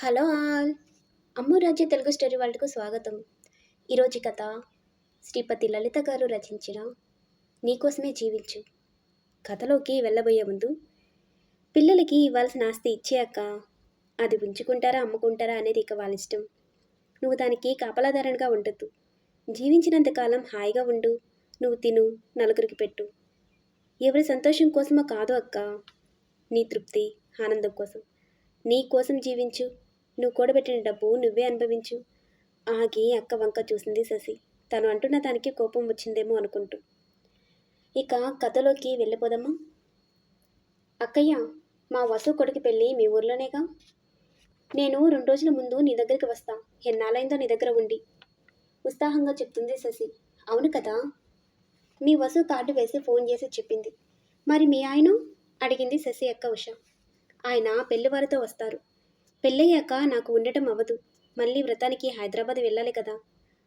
Hello all. అమ్ము రాజ్య Telugu story వరల్డ్కు స్వాగతం. ఈరోజు కథ శ్రీపతి లలిత గారు రచించిన నీకోసమే జీవించు. కథలోకి వెళ్ళబోయే ముందు పిల్లలకి ఇవ్వాల్సిన ఆస్తి ఇచ్చాక అది ఉంచుకుంటారా అమ్ముకుంటారా అనేది ఇక వాళ్ళ ఇష్టం. నువ్వు దానికి కాపలాదారణగా ఉండద్దు. జీవించినంతకాలం హాయిగా ఉండు నువ్వు తిను నలుగురికి పెట్టు. ఎవరి సంతోషం కోసమో కాదు అక్క నీ తృప్తి ఆనందం కోసం. నీ కోసం జీవించు. నువ్వు కూడబెట్టిన డబ్బు నువ్వే అనుభవించు. ఆగి అక్క వంక చూసింది శశి. తను అంటున్న దానికి కోపం వచ్చిందేమో అనుకుంటూ. ఇక కథలోకి వెళ్ళిపోదమ్మా అక్కయ్య మా వసు కొడుకు పెళ్ళి మీ ఊర్లోనేగా? నేను రెండు రోజుల ముందు నీ దగ్గరికి వస్తా. ఎన్నాళ్ళైందో నీ దగ్గర ఉండి. ఉత్సాహంగా చెప్తుంది శశి. అవును కదా? మీ వసు కార్డు వేసి ఫోన్ చేసి చెప్పింది. మరి మీ ఆయన? అడిగింది శశి అక్క ఉష. ఆయన పెళ్ళివారితో వస్తారు. పెళ్ళయ్యాక నాకు ఉండటం అవ్వదు. మళ్ళీ వ్రతానికి హైదరాబాద్ వెళ్ళాలి కదా.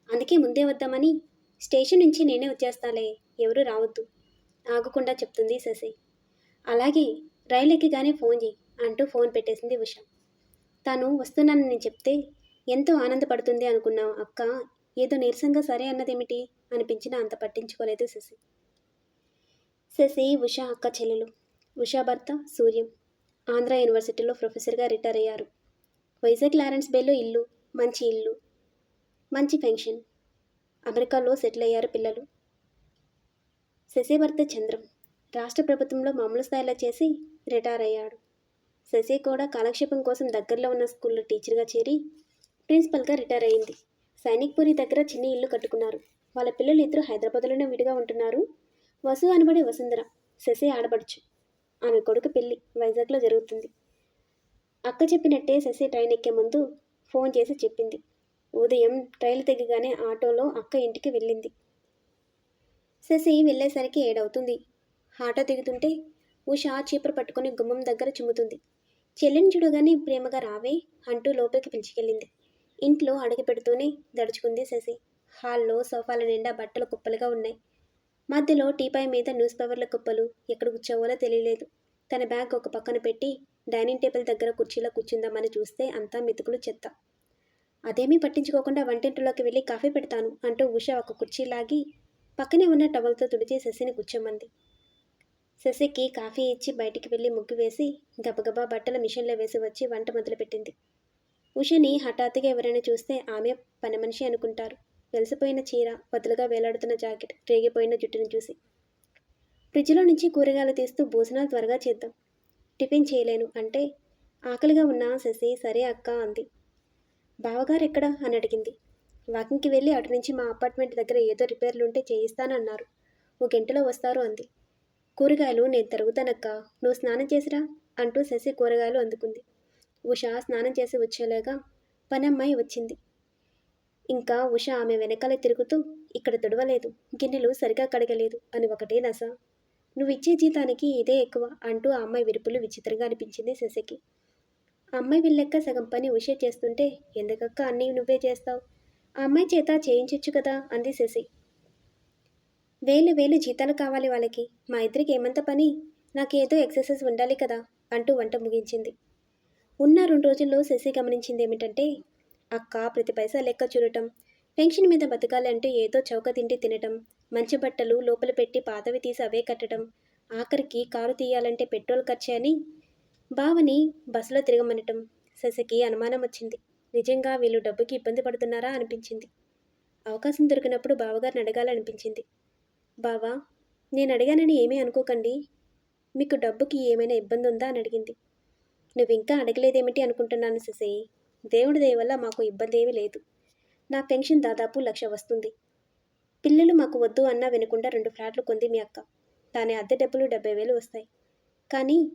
అందుకే ముందే వద్దామని స్టేషన్ నుంచి నేనే వచ్చేస్తాలే. ఎవరు రావద్దు. ఆగకుండా చెప్తుంది శశి. అలాగే రైలు ఎక్కిగానే ఫోన్ చేయి అంటూ ఫోన్ పెట్టేసింది ఉష. తాను వస్తున్నానని చెప్తే ఎంతో ఆనందపడుతుంది అనుకున్నావు అక్క. ఏదో నీరసంగా సరే అన్నదేమిటి? అనిపించినా అంత పట్టించుకోలేదు శశి. శశి ఉష అక్క చెల్లెలు. ఉషా భర్త సూర్యం. ఆంధ్ర యూనివర్సిటీలో ప్రొఫెసర్గా రిటైర్ అయ్యారు. వైజాగ్ లారెన్స్ బేలో ఇల్లు మంచి ఇల్లు మంచి పెన్షన్. అమెరికాలో సెటిల్ అయ్యారు పిల్లలు. శశిభర్త చంద్రం రాష్ట్ర ప్రభుత్వంలో మామూలు స్థాయిలో చేసి రిటైర్ అయ్యాడు. శశి కూడా కాలక్షేపం కోసం దగ్గరలో ఉన్న స్కూల్లో టీచర్గా చేరి ప్రిన్సిపల్గా రిటైర్ అయింది. సైనిక్పురి దగ్గర చిన్న ఇల్లు కట్టుకున్నారు. వాళ్ళ పిల్లలు ఇద్దరు హైదరాబాద్లోనే విడిగా ఉంటున్నారు. వసు అనబడే వసుంధర శశి ఆడపడుచు. ఆమె కొడుకు పెళ్ళి వైజాగ్లో జరుగుతుంది. అక్క చెప్పినట్టే శశి ట్రైన్ ఎక్కే ముందు ఫోన్ చేసి చెప్పింది. ఉదయం ట్రైన్ తెగగానే ఆటోలో అక్క ఇంటికి వెళ్ళింది. శశి వెళ్ళేసరికి ఏడవుతుంది. ఆటో దిగుతుంటే ఉష చీపురు పట్టుకుని గుమ్మం దగ్గర చిమ్ముతుంది. చెల్లిని చూడగానే ప్రేమగా రావే అంటూ లోపలికి పిలిచికెళ్ళింది. ఇంట్లో అడుగు పెడుతూనే దడుచుకుంది శశి. హాల్లో సోఫాల నిండా బట్టలు కుప్పలుగా ఉన్నాయి. మధ్యలో టీపాయ్ మీద న్యూస్ పేపర్ల కుప్పలు ఎక్కడ కూర్చోవాలో తెలియలేదు. తన బ్యాగ్ ఒక పక్కన పెట్టి డైనింగ్ టేబుల్ దగ్గర కుర్చీలో కూర్చుందామని చూస్తే అంతా మెతుకులు చెత్త. అదేమీ పట్టించుకోకుండా వంటింటిలోకి వెళ్ళి కాఫీ పెడతాను అంటూ ఉష ఒక కుర్చీ లాగి పక్కనే ఉన్న టవల్తో తుడిచి శశిని కూర్చోమంది. శశికి కాఫీ ఇచ్చి బయటికి వెళ్ళి ముగ్గు వేసి గబగబా బట్టల మిషన్లో వేసి వచ్చి వంట మొదలుపెట్టింది. ఉషని హఠాత్తుగా ఎవరైనా చూస్తే ఆమె పని మనిషి అనుకుంటారు. వెలిసిపోయిన చీర వదులుగా వేలాడుతున్న జాకెట్ రేగిపోయిన జుట్టును చూసి. ఫ్రిడ్జ్లో నుంచి కూరగాయలు తీస్తూ భోజనాలు త్వరగా చేద్దాం టిఫిన్ చేయలేను. అంటే ఆకలిగా ఉన్న శశి సరే అక్క అంది. బావగారు ఎక్కడ అని అడిగింది. వాకింగ్కి వెళ్ళి అటు నుంచి మా అపార్ట్మెంట్ దగ్గర ఏదో రిపేర్లు ఉంటే చేయిస్తానన్నారు. ఓ గంటలో వస్తారు అంది. కూరగాయలు నేను తరుగుతానక్క. నువ్వు స్నానం చేసిరా? అంటూ శశి కూరగాయలు అందుకుంది. ఉషా స్నానం చేసి వచ్చేలాగా పనమ్మాయి వచ్చింది. ఇంకా ఉష ఆమె వెనకాల తిరుగుతూ ఇక్కడ తుడవలేదు. గిన్నెలు సరిగా కడగలేదు అని ఒకటే దశ నువ్వు ఇచ్చే జీతానికి ఇదే ఎక్కువ అంటూ ఆ అమ్మాయి విరుపులు విచిత్రంగా అనిపించింది శశికి. ఆ అమ్మాయి వీళ్ళెక్క సగం పని ఉషే చేస్తుంటే ఎందుకక్క అన్నీ నువ్వే చేస్తావు? ఆ అమ్మాయి చేత చేయించొచ్చు కదా? అంది శశి. వేలు వేలు జీతాలు కావాలి వాళ్ళకి. మా ఇద్దరికి ఏమంత పని? నాకేదో ఎక్సర్సైజ్ ఉండాలి కదా? అంటూ వంట ముగించింది. ఉన్న రెండు రోజుల్లో శశి గమనించింది ఏమిటంటే అక్క ప్రతి పైసా లెక్క చూడటం పెన్షన్ మీద బతకాలంటే ఏదో చౌక తిండి తినటం మంచి బట్టలు లోపల పెట్టి పాతవి తీసి అవే కట్టడం. ఆఖరికి కారు తీయాలంటే పెట్రోల్ ఖర్చే అని బావని బస్సులో తిరగమనటం. శశికి అనుమానం వచ్చింది. నిజంగా వీళ్ళు డబ్బుకి ఇబ్బంది పడుతున్నారా అనిపించింది. అవకాశం దొరికినప్పుడు బావగారిని అడగాలనిపించింది. బావా నేను అడిగానని ఏమీ అనుకోకండి. మీకు డబ్బుకి ఏమైనా ఇబ్బంది ఉందా అని అడిగింది. నువ్వు ఇంకా అడగలేదేమిటి అనుకుంటున్నాను శశయ్య దేవుడి దయ వల్ల మాకు ఇబ్బంది ఏమీ లేదు. నా పెన్షన్ దాదాపు లక్ష వస్తుంది. పిల్లలు మాకు వద్దు అన్నా వినకుండా రెండు ఫ్లాట్లు కొంది మీ అక్క. దాని అద్దె డబ్బులు డెబ్బై వేలు వస్తాయి. కానీ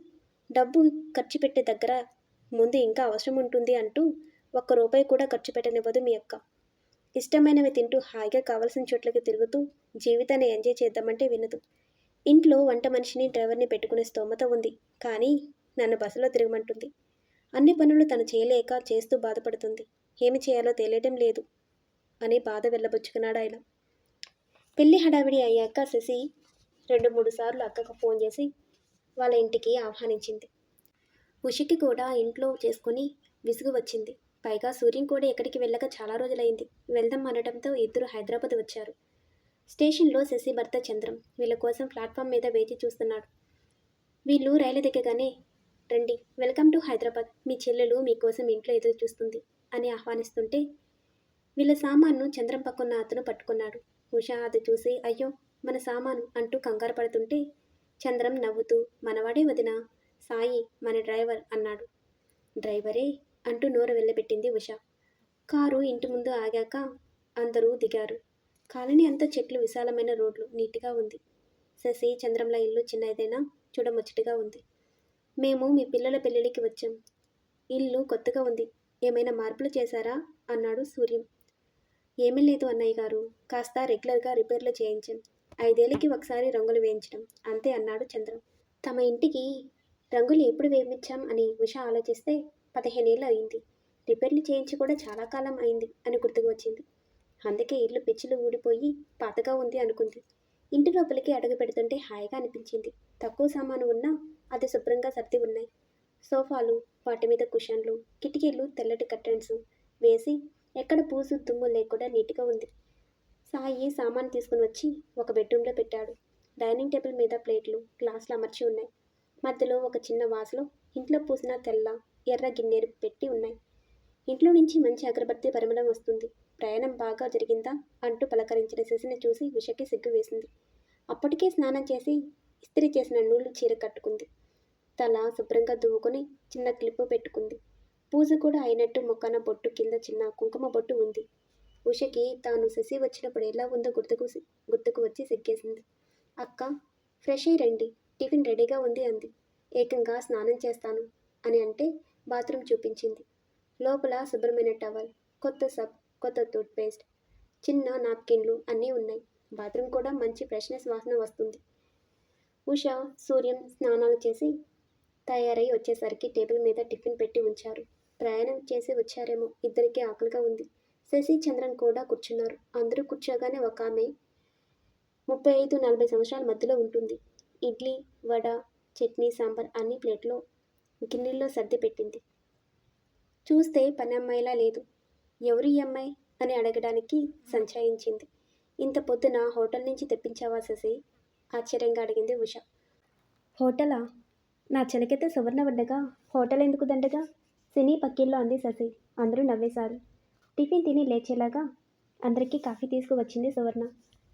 డబ్బు ఖర్చు పెట్టే దగ్గర ముందు ఇంకా అవసరం ఉంటుంది అంటూ ఒక్క రూపాయి కూడా ఖర్చు పెట్టనివ్వదు మీ అక్క. ఇష్టమైనవి తింటూ హాయిగా కావలసిన చోట్లకి తిరుగుతూ జీవితాన్ని ఎంజాయ్ చేద్దామంటే వినదు. ఇంట్లో వంట మనిషిని డ్రైవర్ని పెట్టుకునే స్తోమత ఉంది. కానీ నన్ను బస్సులో తిరగమంటుంది. అన్ని పనులు తను చేయలేక చేస్తూ బాధపడుతుంది. ఏమి చేయాలో తెలియడం లేదు. అని బాధ వెళ్ళబుచ్చుకున్నాడు ఆయన పెళ్ళి హడావిడి అయ్యాక శశి రెండు మూడు సార్లు అక్కకు ఫోన్ చేసి వాళ్ళ ఇంటికి ఆహ్వానించింది. ఉషికి కూడా ఇంట్లో చేసుకుని విసుగు వచ్చింది. పైగా సూర్యం కూడా ఎక్కడికి వెళ్ళక చాలా రోజులైంది. వెళ్దాం అనడంతో ఇద్దరు హైదరాబాద్ వచ్చారు. స్టేషన్లో శశి భర్త చంద్రం వీళ్ళ కోసం ప్లాట్ఫామ్ మీద వేచి చూస్తున్నాడు. వీళ్ళు రైలు దిగగానే రండి వెల్కమ్ టు హైదరాబాద్. మీ చెల్లెలు మీకోసం ఇంట్లో ఎదురు చూస్తుంది అని ఆహ్వానిస్తుంటే వీళ్ళ సామాన్ను చంద్రం పక్కన అతను పట్టుకున్నాడు. ఉషా అది చూసి అయ్యో మన సామాను అంటూ కంగారు పడుతుంటే చంద్రం నవ్వుతూ మనవాడే వదిన సాయి మన డ్రైవర్ అన్నాడు. డ్రైవరే అంటూ నోరు వెళ్ళబెట్టింది ఉష. కారు ఇంటి ముందు ఆగాక అందరూ దిగారు. కాలనీ అంతా చెట్లు విశాలమైన రోడ్లు నీట్గా ఉంది. శశి చంద్రంల ఇల్లు చిన్నదైనా చూడముచ్చటగా ఉంది. మేము మీ పిల్లల పెళ్ళిళ్ళకి వచ్చాం. ఇల్లు కొత్తగా ఉంది. ఏమైనా మార్పులు చేశారా? అన్నాడు సూర్యం. ఏమీ లేదు అన్నయ్య గారు. కాస్త రెగ్యులర్గా రిపేర్లు చేయించాం ఐదేళ్ళకి ఒకసారి రంగులు వేయించడం. అంతే అన్నాడు చంద్రం. తమ ఇంటికి రంగులు ఎప్పుడు వేయించాం అని ఉష ఆలోచిస్తే పదిహేనేళ్ళు అయింది. రిపేర్లు చేయించి కూడా చాలా కాలం అయింది అని గుర్తుకు వచ్చింది. అందుకే ఇల్లు పిచ్చిలు ఊడిపోయి పాతగా ఉంది అనుకుంది. ఇంటి లోపలికి అడుగు పెడుతుంటే హాయిగా అనిపించింది. తక్కువ సామాను ఉన్నా అది శుభ్రంగా సర్ది ఉన్నాయి. సోఫాలు వాటి మీద కుషన్లు కిటికీలు తెల్లటి కర్టెన్స్ వేసి ఎక్కడ పూసు తుమ్ము లేకుండా నీట్గా ఉంది. సాయి సామాన్ తీసుకుని వచ్చి ఒక బెడ్రూమ్లో పెట్టాడు. డైనింగ్ టేబుల్ మీద ప్లేట్లు గ్లాసులు అమర్చి ఉన్నాయి. మధ్యలో ఒక చిన్న వాసులో ఇంట్లో పూసిన తెల్ల ఎర్ర గిన్నెలు పెట్టి ఉన్నాయి. ఇంట్లో నుంచి మంచి అగరబత్తి పరిమళం వస్తుంది. ప్రయాణం బాగా జరిగిందా అంటూ పలకరించిన శశిని చూసి ఉషకి సిగ్గు వేసింది. అప్పటికే స్నానం చేసి ఇస్త్రీ చేసిన నూలు చీర కట్టుకుంది. తల శుభ్రంగా దువ్వుకొని చిన్న క్లిప్పు పెట్టుకుంది. పూజ కూడా అయినట్టు మొక్కన బొట్టు కింద చిన్న కుంకుమ బొట్టు ఉంది. ఉషకి తాను శశి వచ్చినప్పుడు ఎలా ఉందో గుర్తుకు గుర్తుకు వచ్చి సిగ్గేసింది అక్క ఫ్రెష్ అయ్యి రండి టిఫిన్ రెడీగా ఉంది అంది. ఏకంగా స్నానం చేస్తాను అని అంటే బాత్రూమ్ చూపించింది. లోపల శుభ్రమైన టవల్ కొత్త సబ్ కొత్త టూత్ పేస్ట్ చిన్న నాప్కిన్లు అన్నీ ఉన్నాయి. బాత్రూమ్ కూడా మంచి ఫ్రెష్నెస్ వాసన వస్తుంది. ఉష సూర్యం స్నానాలు చేసి తయారై వచ్చేసరికి టేబుల్ మీద టిఫిన్ పెట్టి ఉంచారు. ప్రయాణం చేసి వచ్చారేమో. ఇద్దరికీ ఆకలిగా ఉంది. శశి చంద్రన్ కూడా కూర్చున్నారు. అందరూ కూర్చోగానే ఒక ఆమె ముప్పై ఐదు నలభై సంవత్సరాల మధ్యలో ఉంటుంది. ఇడ్లీ వడ చట్నీ సాంబార్ అన్ని ప్లేట్లో గిన్నెల్లో సర్ది పెట్టింది. చూస్తే పని అమ్మాయిలా లేదు. ఎవరు ఈ అమ్మాయి? అని అడగడానికి సంచయించింది. ఇంత పొద్దున హోటల్ నుంచి తెప్పించావా శశి? ఆశ్చర్యంగా అడిగింది ఉష. హోటలా? నా చెలకైతే సువర్ణ వడ్డగా? హోటల్ ఎందుకు దండగా? సినీ పక్కిల్లో అంది శశి. అందరూ నవ్వేశారు. టిఫిన్ తిని లేచేలాగా అందరికీ కాఫీ తీసుకువచ్చింది సువర్ణ.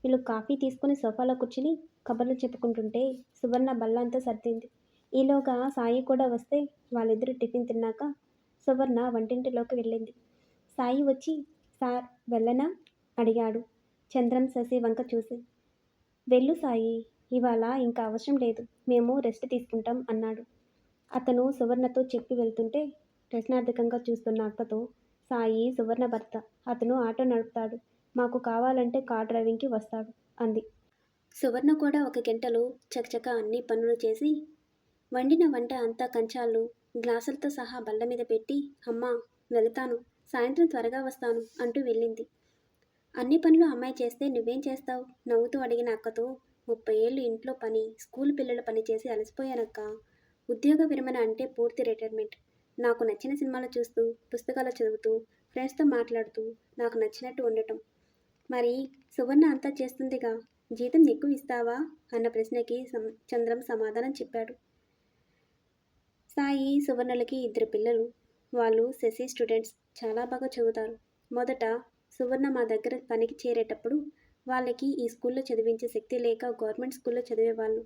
వీళ్ళు కాఫీ తీసుకుని సోఫాలో కూర్చుని కబుర్లు చెప్పుకుంటుంటే సువర్ణ బల్లంతా సర్దింది. ఈలోగా సాయి కూడా వస్తే వాళ్ళిద్దరూ టిఫిన్ తిన్నాక సువర్ణ వంటింటిలోకి వెళ్ళింది. సాయి వచ్చి సార్ వెళ్ళనా? అడిగాడు చంద్రం శశి వంక చూసి. వెళ్ళు సాయి ఇవాళ ఇంకా అవసరం లేదు. మేము రెస్ట్ తీసుకుంటాం అన్నాడు. అతను సువర్ణతో చెప్పి వెళ్తుంటే ప్రశ్నార్థకంగా చూస్తున్న అక్కతో సాయి సువర్ణ భర్త అతను ఆటో నడుపుతాడు. మాకు కావాలంటే కార్ డ్రైవింగ్కి వస్తాడు అంది. సువర్ణ కూడా ఒక గంటలో చకచక అన్ని పనులు చేసి వండిన వంట అంతా కంచాలు గ్లాసులతో సహా బల్ల మీద పెట్టి అమ్మా వెళతాను సాయంత్రం త్వరగా వస్తాను అంటూ వెళ్ళింది. అన్ని పనులు అమ్మాయి చేస్తే నువ్వేం చేస్తావు? నవ్వుతూ అడిగిన అక్కతో ముప్పై ఏళ్ళు ఇంట్లో పని స్కూల్ పిల్లల పని చేసి అలసిపోయానక్క. ఉద్యోగ విరమణ అంటే పూర్తి రిటైర్మెంట్ నాకు నచ్చిన సినిమాలు చూస్తూ పుస్తకాలు చదువుతూ ఫ్రెండ్స్తో మాట్లాడుతూ నాకు నచ్చినట్టు ఉండటం. మరి సువర్ణ అంతా చేస్తుందిగా? జీతం ఎక్కువ ఇస్తావా? అన్న ప్రశ్నకి చంద్రం సమాధానం చెప్పాడు. సాయి సువర్ణలకి ఇద్దరు పిల్లలు. వాళ్ళు శశి స్టూడెంట్స్. చాలా బాగా చదువుతారు. మొదట సువర్ణ మా దగ్గర పనికి చేరేటప్పుడు వాళ్ళకి ఈ స్కూల్లో చదివించే శక్తి లేక గవర్నమెంట్ స్కూల్లో చదివేవాళ్ళు.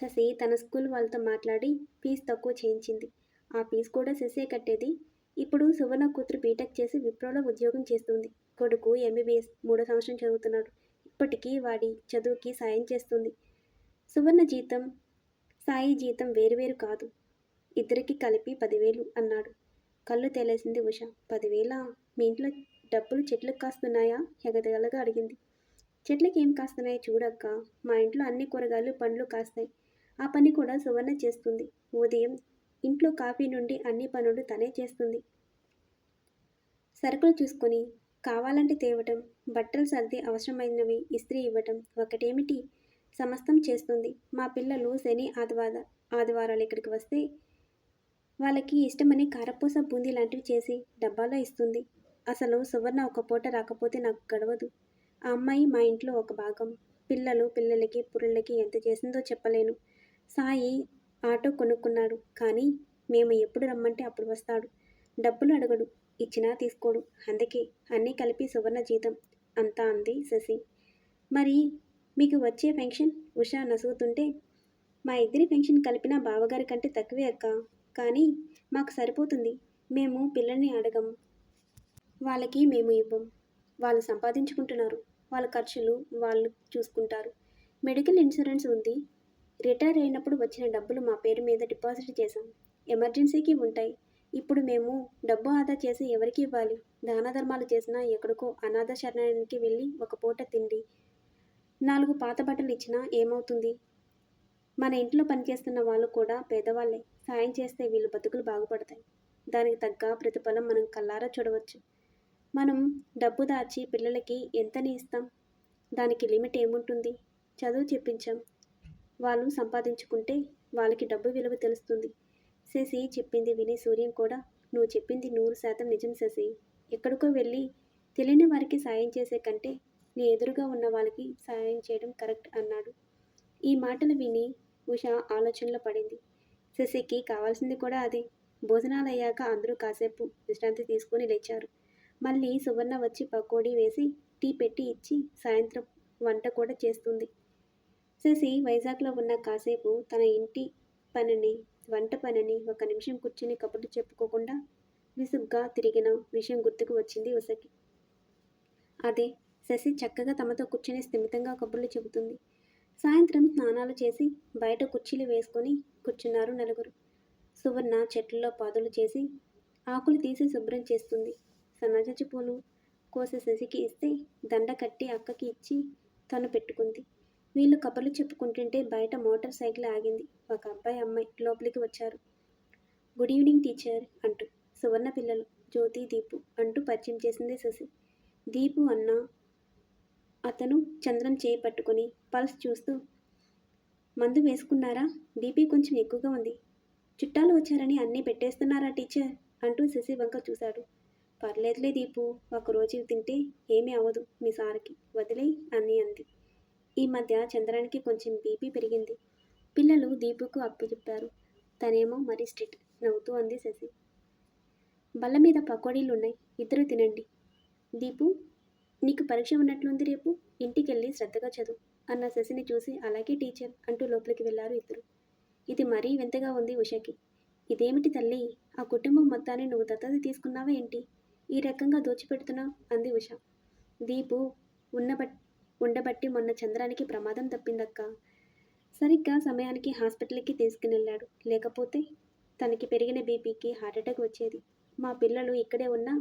శశి తన స్కూల్ వాళ్ళతో మాట్లాడి ఫీజు తక్కువ చేయించింది. ఆ ఫీజు కూడా శశే కట్టేది. ఇప్పుడు సువర్ణ కూతురు బీటెక్ చేసి విప్రోలో ఉద్యోగం చేస్తుంది. కొడుకు ఎంబీబీఎస్ మూడో సంవత్సరం చదువుతున్నాడు. ఇప్పటికీ వాడి చదువుకి సాయం చేస్తుంది. సువర్ణ జీతం సాయి జీతం వేరువేరు కాదు. ఇద్దరికి కలిపి పదివేలు అన్నాడు. కళ్ళు తేలేసింది ఉష. పదివేల? మీ ఇంట్లో డబ్బులు చెట్లకు కాస్తున్నాయా? ఎగదగలగా అడిగింది. చెట్లకి ఏం కాస్తున్నాయో చూడక్క. మా ఇంట్లో అన్ని కూరగాయలు పండ్లు కాస్తాయి. ఆ పని కూడా సువర్ణ చేస్తుంది. ఉదయం ఇంట్లో కాఫీ నుండి అన్ని పనులు తనే చేస్తుంది. సరుకులు చూసుకొని కావాలంటే తేవటం బట్టలు సర్ది అవసరమైనవి ఇస్త్రీ ఇవ్వటం ఒకటేమిటి? సమస్తం చేస్తుంది. మా పిల్లలు శని ఆదివార ఆదివారాలు ఇక్కడికి వస్తే వాళ్ళకి ఇష్టమని కారపూస బూందీ లాంటివి చేసి డబ్బాలో ఇస్తుంది. అసలు సువర్ణ ఒక పూట రాకపోతే నాకు గడవదు. ఆ అమ్మాయి మా ఇంట్లో ఒక భాగం. పిల్లలు పిల్లలకి పురుళ్ళకి ఎంత చేసిందో చెప్పలేను. సాయి ఆటో కొనుక్కున్నాడు. కానీ మేము ఎప్పుడు రమ్మంటే అప్పుడు వస్తాడు. డబ్బులు అడగడు. ఇచ్చినా తీసుకోడు. అందుకే అన్నీ కలిపి సువర్ణ జీతం అంతా అంది శశి. మరి మీకు వచ్చే పెన్షన్? ఉషా నసుగుతుంటే మా ఇద్దరి పెన్షన్ కలిపిన బావగారి కంటే తక్కువే అక్క. కానీ మాకు సరిపోతుంది. మేము పిల్లల్ని అడగం. వాళ్ళకి మేము ఇవ్వం. వాళ్ళు సంపాదించుకుంటున్నారు. వాళ్ళ ఖర్చులు వాళ్ళు చూసుకుంటారు. మెడికల్ ఇన్సూరెన్స్ ఉంది. రిటైర్ అయినప్పుడు వచ్చిన డబ్బులు మా పేరు మీద డిపాజిట్ చేశాం. ఎమర్జెన్సీకి ఉంటాయి. ఇప్పుడు మేము డబ్బు ఆదా చేసి ఎవరికి ఇవ్వాలి? దాన ధర్మాలు చేసినా ఎక్కడికో అనాథ శరణానికి వెళ్ళి ఒక పూట తిండి. నాలుగు పాత బట్టలు ఇచ్చినా ఏమవుతుంది? మన ఇంట్లో పనిచేస్తున్న వాళ్ళు కూడా పేదవాళ్ళే. సాయం చేస్తే వీళ్ళు బతుకులు బాగుపడతాయి. దానికి తగ్గ ప్రతిఫలం మనం కల్లారా చూడవచ్చు. మనం డబ్బు దాచి పిల్లలకి ఎంతని ఇస్తాం? దానికి లిమిట్ ఏముంటుంది? చదువు చెప్పించాం. వాళ్ళు సంపాదించుకుంటే వాళ్ళకి డబ్బు విలువ తెలుస్తుంది. శశి చెప్పింది విని సూర్యం కూడా నువ్వు చెప్పింది నూరు శాతం నిజం శశి. ఎక్కడికో వెళ్ళి తెలియని వారికి సాయం చేసే కంటే నీ ఎదురుగా ఉన్న వాళ్ళకి సాయం చేయడం కరెక్ట్ అన్నాడు. ఈ మాటలు విని ఉష ఆలోచనలో పడింది. శశికి కావాల్సింది కూడా అదే. భోజనాలు అయ్యాక అందరూ కాసేపు విశ్రాంతి తీసుకుని లేచారు. మళ్ళీ సువర్ణ వచ్చి పకోడీ వేసి టీ పెట్టి ఇచ్చి సాయంత్రం వంట కూడా చేస్తుంది. శశి వైజాగ్లో ఉన్న కాసేపు తన ఇంటి పనిని వంట పనిని ఒక నిమిషం కూర్చుని కబుర్లు చెప్పుకోకుండా విసుగ్గా తిరిగిన విషయం గుర్తుకు వచ్చింది ఉసకి అదే శశి చక్కగా తమతో కూర్చుని స్థిమితంగా కబుర్లు చెబుతుంది. సాయంత్రం స్నానాలు చేసి బయట కుర్చీలు వేసుకొని కూర్చున్నారు నలుగురు. సువర్ణ చెట్లలో పాదులు చేసి ఆకులు తీసి శుభ్రం చేస్తుంది. సన్నజాజి పూలు కోసి శశికి ఇస్తే దండ కట్టి అక్కకి ఇచ్చి తను పెట్టుకుంది. వీళ్ళు కబుర్లు చెప్పుకుంటుంటే బయట మోటార్ సైకిల్ ఆగింది. ఒక అబ్బాయి అమ్మాయి లోపలికి వచ్చారు. గుడ్ ఈవినింగ్ టీచర్ అంటూ. సువర్ణ పిల్లలు జ్యోతి దీపు అంటూ పరిచయం చేసింది శశి. దీపు అన్న అతను చంద్రం చేయి పట్టుకొని పల్స్ చూస్తూ మందు వేసుకున్నారా? బీపీ కొంచెం ఎక్కువగా ఉంది. చుట్టాలు వచ్చారని అన్నీ పెట్టేస్తున్నారా టీచర్ అంటూ శశి వంక చూశాడు. పర్లేదులే దీపు ఒకరోజు తింటే ఏమీ అవ్వదు మీ సార్కి. వదిలే అని అంది. ఈ మధ్య చంద్రానికి కొంచెం బీపీ పెరిగింది. పిల్లలు దీపుకు అప్పు చెప్పారు. తనేమో మరీ స్ట్రిక్ట్ నవ్వుతూ అంది శశి. బల్ల మీద పకోడీలు ఉన్నాయి ఇద్దరు తినండి. దీపు నీకు పరీక్ష ఉన్నట్లుంది రేపు? ఇంటికి వెళ్ళి శ్రద్ధగా చదువు అన్న శశిని చూసి అలాగే టీచర్ అంటూ లోపలికి వెళ్ళారు ఇద్దరు. ఇది మరీ వింతగా ఉంది ఉషకి. ఇదేమిటి తల్లి? ఆ కుటుంబం మొత్తాన్ని నువ్వు దత్తత తీసుకున్నావా ఏంటి? ఈ రకంగా దోచిపెడుతున్నావు అంది ఉష. దీపు ఉన్న ఉండబట్టి మొన్న చంద్రానికి ప్రమాదం తప్పిందక్క. సరిగ్గా సమయానికి హాస్పిటల్కి తీసుకుని వెళ్ళాడు లేకపోతే తనకి పెరిగిన బీపీకి హార్ట్అటాక్ వచ్చేది. మా పిల్లలు ఇక్కడే ఉన్నా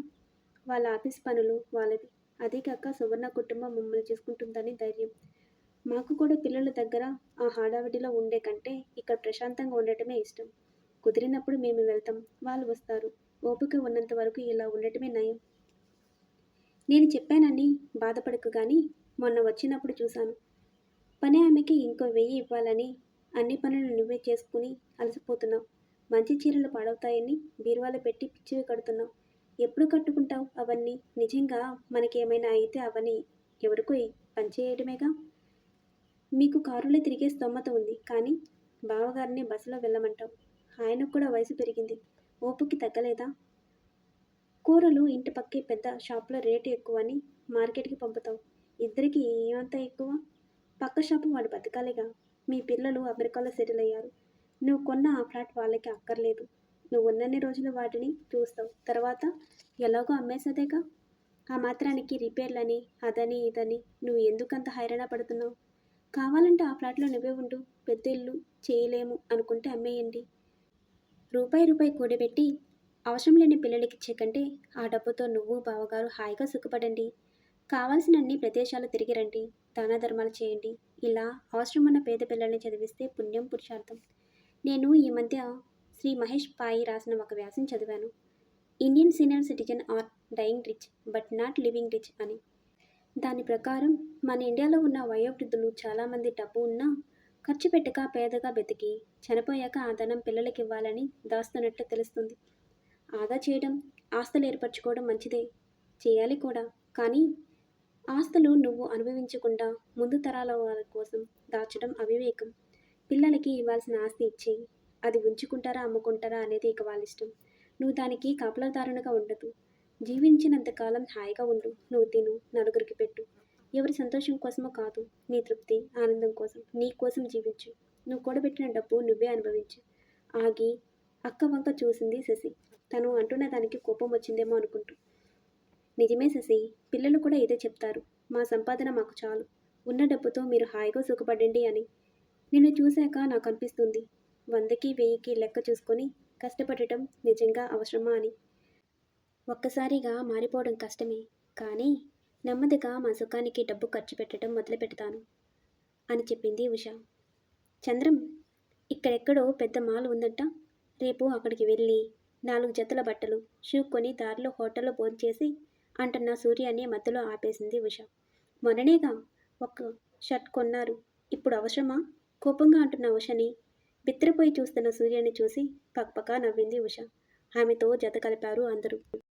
వాళ్ళ ఆఫీస్ పనులు వాళ్ళవి అదే కాక సువర్ణ కుటుంబం మమ్మల్ని చూసుకుంటుందని ధైర్యం. మాకు కూడా పిల్లల దగ్గర ఆ హడావిడిలో ఉండే కంటే ఇక్కడ ప్రశాంతంగా ఉండటమే ఇష్టం. కుదిరినప్పుడు మేము వెళ్తాం. వాళ్ళు వస్తారు. ఓపిక ఉన్నంత వరకు ఇలా ఉండటమే నయం. నేను చెప్పానని బాధపడకు కానీ మొన్న వచ్చినప్పుడు చూశాను. పని ఆమెకి ఇంకో వెయ్యి ఇవ్వాలని అన్ని పనులు నువ్వే చేసుకుని అలసిపోతున్నావు. మంచి చీరలు పాడవుతాయని బీరువాలో పెట్టి పిచ్చివి కడుతున్నావు. ఎప్పుడు కట్టుకుంటావు అవన్నీ? నిజంగా మనకి ఏమైనా అయితే అవన్నీ ఎవరికో పనిచేయడమేగా మీకు కారులో తిరిగే స్తోమత ఉంది కానీ బావగారిని బస్సులో వెళ్ళమంటావు. ఆయనకు కూడా వయసు పెరిగింది. ఓపుకి తగ్గలేదా? కూరలు ఇంటి పక్కే పెద్ద షాప్లో రేటు ఎక్కువ అని మార్కెట్కి పంపుతావు. ఇద్దరికి ఏమంత ఎక్కువ? పక్క షాపు వాడు బతకాలిగా? మీ పిల్లలు అమెరికాలో సెటిల్ అయ్యారు. నువ్వు కొన్న ఆ ఫ్లాట్ వాళ్ళకి అక్కర్లేదు. నువ్వు ఉన్నన్ని రోజులు వాటిని చూస్తావు. తర్వాత ఎలాగో అమ్మేసదేగా? ఆ మాత్రానికి రిపేర్లని అదని ఇదని నువ్వు ఎందుకంత హైరాణ పడుతున్నావు? కావాలంటే ఆ ఫ్లాట్లో నువ్వే ఉండు. పెద్ద ఇల్లు చేయలేము అనుకుంటే అమ్మేయండి. రూపాయి రూపాయి కూడబెట్టి అవసరం లేని పిల్లలకి ఇచ్చే కంటే ఆ డబ్బుతో నువ్వు బావగారు హాయిగా సుఖపడండి. కావాల్సిన అన్ని ప్రదేశాలు తిరిగి రండి దాన ధర్మాలు చేయండి. ఇలా అవసరం ఉన్న పేద పిల్లల్ని చదివిస్తే పుణ్యం పురుషార్థం. నేను ఈ మధ్య శ్రీ మహేష్ పాయి రాసిన ఒక వ్యాసం చదివాను. Indian senior citizen are dying rich but not living rich అని. దాని ప్రకారం మన ఇండియాలో ఉన్న వయోవృద్ధులు చాలామంది డబ్బు ఉన్నా ఖర్చు పెట్టక పేదగా బతికి చనిపోయాక ఆ ధనం పిల్లలకి ఇవ్వాలని దాస్తున్నట్లు తెలుస్తుంది. ఆదా చేయడం ఆస్తులు ఏర్పరచుకోవడం మంచిదే. చేయాలి కూడా. కానీ ఆస్తులు నువ్వు అనుభవించకుండా ముందు తరాల వారి కోసం దాచడం అవివేకం. పిల్లలకి ఇవ్వాల్సిన ఆస్తి ఇచ్చేయి. అది ఉంచుకుంటారా అమ్ముకుంటారా అనేది ఇక వాళ్ళ ఇష్టం. నువ్వు దానికి కాపలాదారునిగా ఉండదు. జీవించినంతకాలం హాయిగా ఉండు. నువ్వు తిను నలుగురికి పెట్టు. ఎవరి సంతోషం కోసమో కాదు నీ తృప్తి ఆనందం కోసం నీ కోసం జీవించు. నువ్వు కూడబెట్టిన డబ్బు నువ్వే అనుభవించు. ఆగి అక్క వంక చూసింది శశి. తను అంటున్న దానికి కోపం వచ్చిందేమో అనుకుంటూ. నిజమే శశి పిల్లలు కూడా ఇదే చెప్తారు. మా సంపాదన మాకు చాలు. ఉన్న డబ్బుతో మీరు హాయిగా సుఖపడండి అని. నిన్ను చూశాక నాకు అనిపిస్తుంది. వందకి వెయ్యికి లెక్క చూసుకొని కష్టపడటం నిజంగా అవసరమా అని. ఒక్కసారిగా మారిపోవడం కష్టమే. కానీ నెమ్మదిగా మా సుఖానికి డబ్బు ఖర్చు పెట్టడం మొదలు పెడతాను అని చెప్పింది ఉష. చంద్రం ఇక్కడెక్కడో పెద్ద మాల్ ఉందంట. రేపు అక్కడికి వెళ్ళి నాలుగు జతల బట్టలు షూ కొని దారిలో హోటల్లో భోంచేసి అంటున్న సూర్యాన్ని మధ్యలో ఆపేసింది ఉష. మొన్ననేగా ఒక షర్ట్ కొన్నారు. ఇప్పుడు అవసరమా? కోపంగా అంటున్న ఉషని బిత్రపోయి చూస్తున్న సూర్యాన్ని చూసి పక్పకా నవ్వింది ఉష. ఆమెతో జత కలిపారు అందరూ.